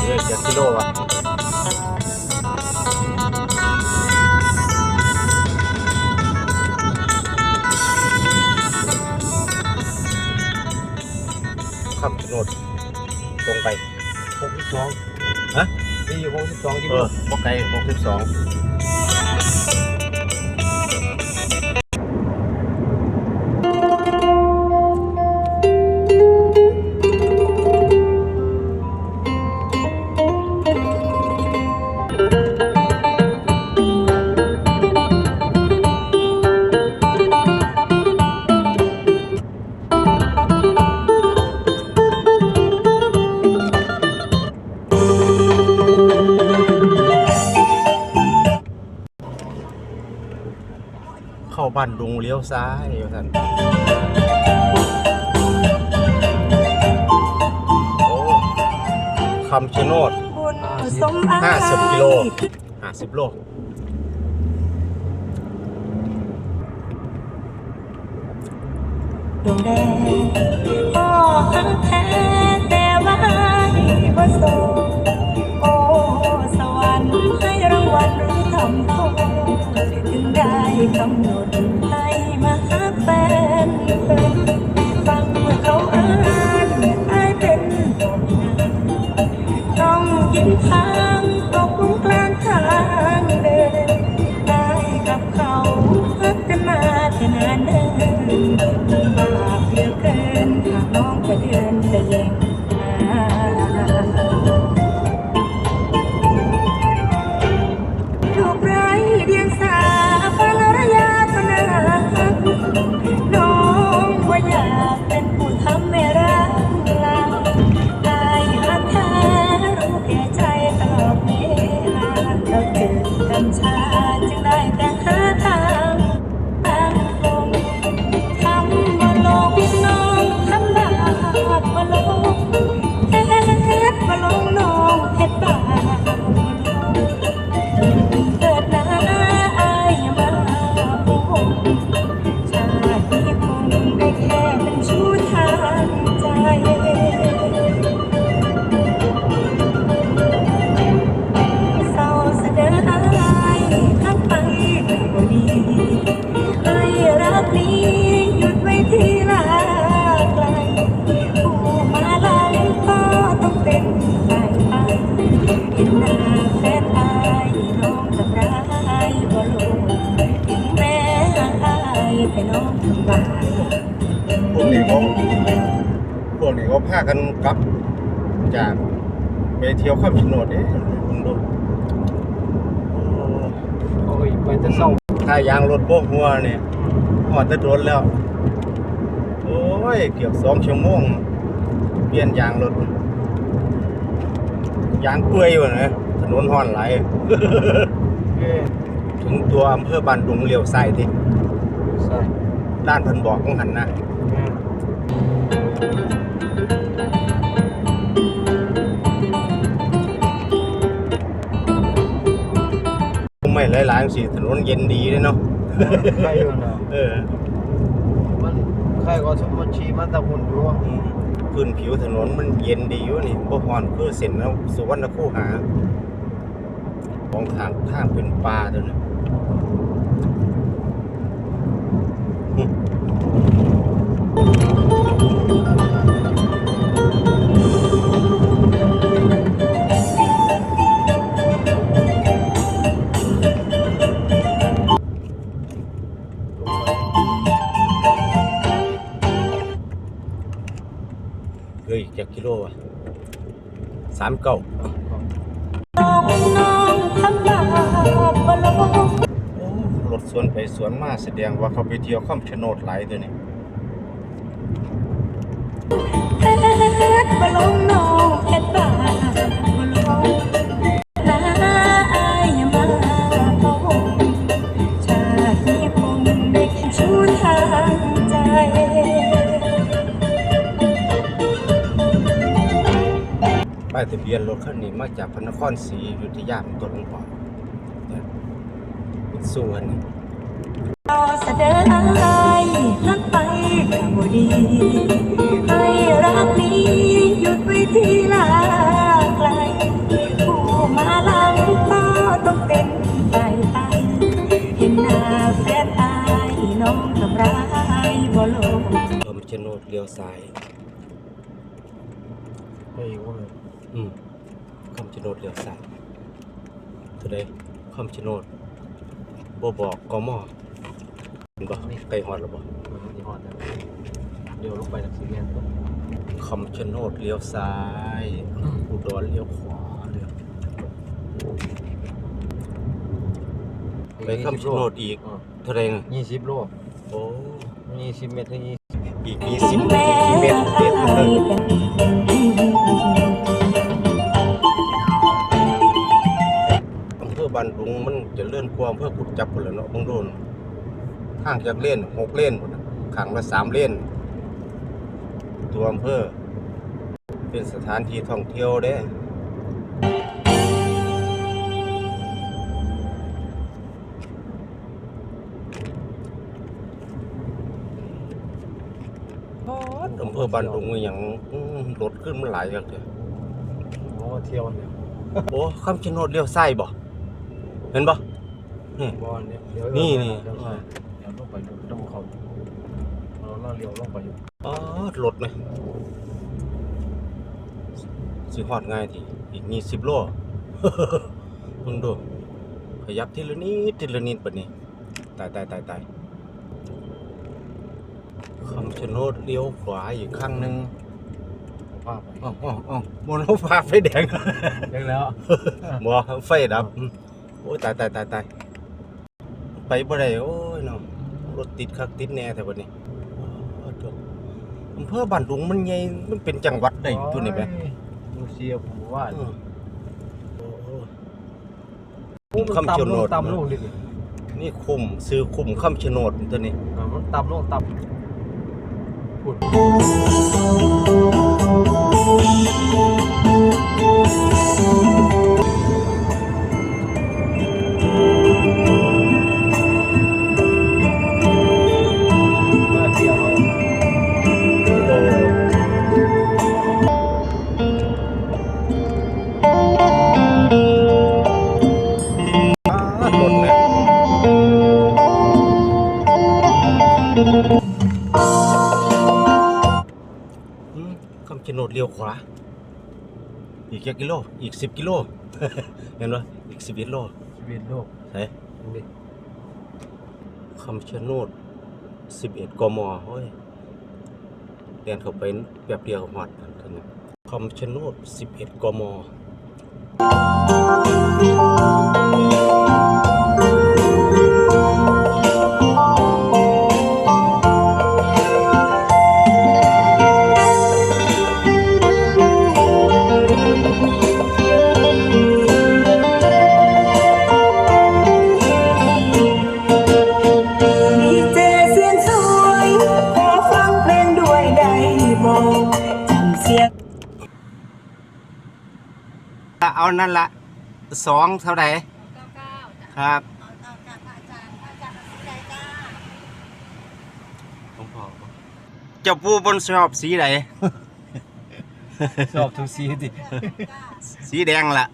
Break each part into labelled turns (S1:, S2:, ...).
S1: เรื่อยจากกิโลวะคำชะโนดตรงไป
S2: หกสิบสอง
S1: ฮะ
S2: นี่อยู่หกสิบสองกิ
S1: เอ
S2: โล
S1: อพวกไก่หกสิบสอง เข้าบ้านดุงเลี้ยวซ้ายอยู่ท่านโอ้คำชะโนด
S3: คุณสมอา
S1: ห้าสิบกิโลห้าสิบโล
S3: ดวงแดงพ่อหักแท้แต่ว่าบ่โสโอ้ สวรรค์ให้รางวัลหรือทำโทษถึงได้ กำหนดให้มาหาแฟนฟังเมื่อเขาอ่านอายเป็นต้องกินทาายให้น้องทำบาปพวกนี้เขา
S1: พวกนี้เขาพากันกลับ จากไปเที่ยวข้ามชะโนดเอ๊ะคุณดูโอ้
S2: โอ้ยไปจะเศร้า
S1: ถ้ายางรถโบกหัวเนี่ยหอดจะโดนแล้ว โอ้ย เกือบสองชั่วโมง เปลี่ยนยางรถ ยางเปื่อยอยู่นะถนนห่อนไหลาย
S2: เอ้ย
S1: ถึงตัวอำเภอบ้านดุงเลี้ยวซ้ายที่
S2: ใส่
S1: ด้านเพันบอกของหันนะ
S2: แม่น
S1: ไม่หลายๆสิถนนเย็นดีเลยเนาะ
S2: ใครอยู่นะ
S1: เออ
S2: มันใครก็สมมติชีมันตะบุญอยู่ว่า
S1: อืมพื้นผิวถนนมันเย็นดีอยู่นี่บ่ฮ้อนคือเส้นแล้วสุวรรณคูหา ของทางทางเป็นป่าตัวนี้อืม เฮ้ยจักกิโลอะสามเก้า
S3: น้องน้องทำบาปมาลง
S1: โอ้รถสวนไปสวนมาแสดงว่าเขาไปเที่ยวข้ามชะโนดหลายตัวนี้
S3: เฮ็ดมาลงน้องเฮ็ดบา ป้ายอย่ามาพบาตินี้คงได้แค่ชู้ทางใจ
S1: ป้ายทะเบียนรถคันนี้มาจากพระนครศรีอยุธยาเป็นต้นหอเนี่ยเป็นส่วนนี้
S3: ต่อเสดออายหักไปก็ให้รั ยว
S1: ซ้าย
S2: ไปอีกว่าเลย
S1: อืมคำชะโนดเลี้ยวซ้ายเท่าใดคำชะโนดบ่บอกกมเห็นบ่ไกลฮอดแล้วบ่
S2: มันที่ฮอดนะเดี๋ยวลงไปจากซีเมนต์ก่อน
S1: คำชะโนดเลี้ยวซ้ายอุดรเลี้ยวขวาเลี้ยวไปคำชะโนดอีกเท่าใดนะ
S2: ยี่สิบโล
S1: โอ้
S2: ยี่สิบเมตรถึงยี่
S1: อีกยี่สิบ
S3: แม่
S1: เมตรเด็ดเลยอำเภอบ้านดุงมันจะเลื่อนความเพื่อกุดจับพุ่นแล้วเนาะบางโดนทางจากเล่นหกเล่นขังละสามเล่น ตัวอำเภอเป็นสถานที่ท่องเที่ยวเด้ อำเภอบ้านดุงอหย่างอื้อรถขึ้นมันหลายจังเลย
S2: โอ้เที่ยวเนี่ย
S1: โอ้คำชะโนดเลี้ยวซ้ายบ่เห็นบ่นี่
S2: บอลเนี่ยเดี๋ยว
S1: นี่นี่
S2: เดี๋ยวเดี๋ยวลงไปดูต้องเขาเราเราเลี้ยวลงไปอยู่
S1: อ๋อรถไหมสิฮอดง่ายทีอีกนี่สิบโล มึงดูขยับทีละนิดทีละนิดปะนี้ตายตายตายตาย คำชะโนดเลี้ยวขวาอีกข้างหนึ่ง
S2: ภาพไป
S1: อ๋ออ๋ออ๋อมนเอาฟ้าไฟแดง
S2: เดี๋ยวแล้ว
S1: บ่ไฟดับอืมโอ้ยตายตายตายตายไปบ่ได้โอ้ยเนาะรถติดคักติดแน่แต่บัดนี้อ๋อโถ่อำเภอบ้านดุงมันใหญ่มันเป็นจังหวัดได้ตัวนี้แหม
S2: มูเซียผมว่า
S1: อืมโอ้โห
S2: โอ้มัน
S1: คำชะโนด
S2: ต่ำลงต่ำลงดิ
S1: นี่คุมซื้อคุมคำชะโนดตัวนี้
S2: อ่ามันต่ำลงต่ำ พู
S1: ขวา อีกกี่กิโล อีกสิบกิโล เห็นไหมอีกสิบเอ็ดโล
S2: ชีวิตโลก
S1: ใช่
S2: นี่
S1: คำชะโนดสิบเอ็ดกมเฮ้ยเรียนเข้าไปแบบเดียวหอดกันกันเนี่ยคำชะโนดสิบเอ็ดกม
S3: เอา
S1: นั่นละสองเท่าไหร่ครับผมพอเจ้าปูบนชอบสีไหน
S2: ชอบทุกสีดิ
S1: สีแดงละ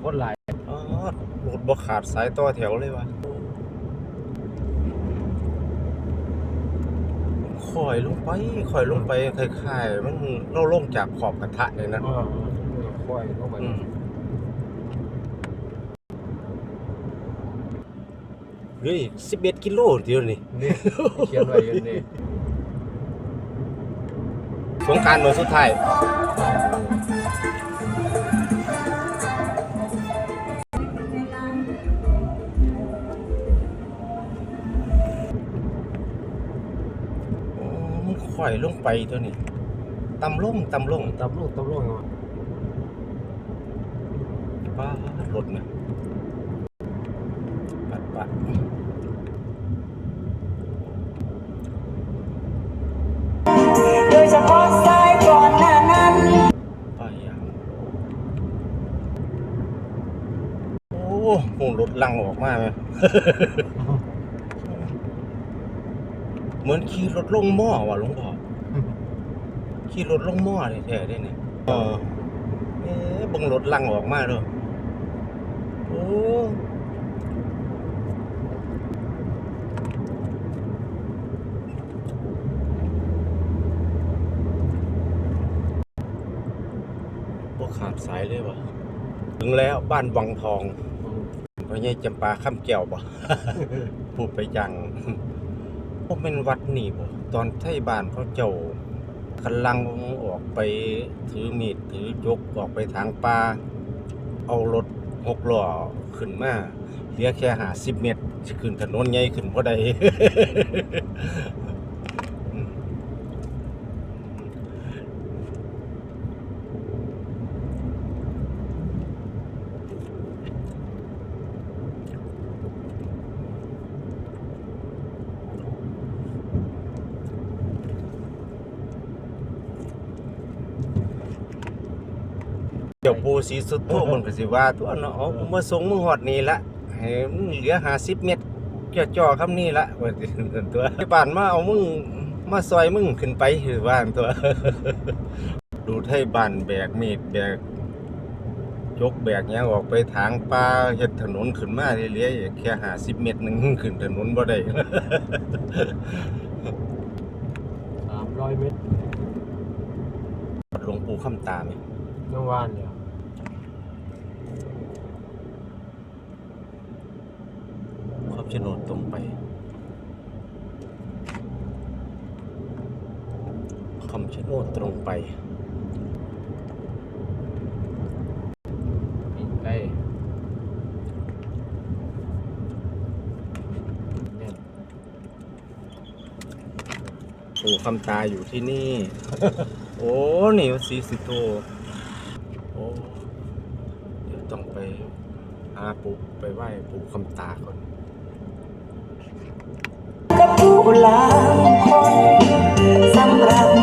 S2: ช่วงนี้เราก็หลาย
S1: อ๋อรถบ่ขาดสายต่อแถวเลยวะข่อยลงไปข่อยลงไปคล้ายๆมันเราลงจากขอบกระทะเลยนะ
S2: อ่าค่อยลงไป
S1: อืมเฮ้ยสิบเอ็ดกิโลเดียวนี่
S2: นี่เขียนไว้กันนี่
S1: สงกรารวันสุดท้าย มันข่อยลงไปตัวนี้ตำลงตำลง
S2: ตับลูกตับลูกยังไง
S1: ป้ารถเนี่ยปัดปัด
S3: โดยเฉพาะสายก่อนหน้านั้น
S1: ป้ายางโอ้โหรถลังออกมาไหมเหมือนขี่รถลงหม้อว่ะหลวงพ่อ ขี่รถลงหม้อแท้ๆได้เนี่ยเออเอ๊ะเบังรถลังออกมาเด้อโอ้บ่ขาดสายเลยวะถึงแล้วบ้านวังทองพ่อใหญ่จำปาข้ามแก้วบ่ พูดไปจังบ่เป็นวัดนี่บ่ตอนไทบ้านเขาเจ้า กำลังออกไปถือมีดถือจกออกไปทางป่าเอารถหกล้อขึ้นมาเหลือแค่หาสิบเมตรขึ้นถนนใหญ่ขึ้นพอได้เดี๋ สีสุดโทมันก็สิว่าตัวเนาะเอากูมาส่งมึงฮอดนี่ละให้มึงเหลือ50เมตรจ่อๆคำนี้ละว่าสิตัวที่บ้านมาเอามึงมาซอยมึงขึ้นไปคือว่าตัว ดูไทยบ้านแบกมีดแบกยกแบกหยังออกไปทางป่าเฮ็ดถนนขึ้นมาเรื่อยๆแค่50เมตรหนึงขึ้นถนนบ่ได้
S2: สามร้อยเมตร
S1: หลวงปู่คำตาไหม
S2: น้องวานเนี่ย
S1: ครอบชะโนดตรงไป คำชะโนดตรงไป
S2: ปีนใกล้เนี่ย
S1: ปู่คำตาอยู่ที่นี่ โอ้นี่วัดศรีสุโธโอ้เดี๋ยวต้องไปหาปู่ไปไหว้ปู่คำตาก่อน
S3: คนล้างคนสำหรับ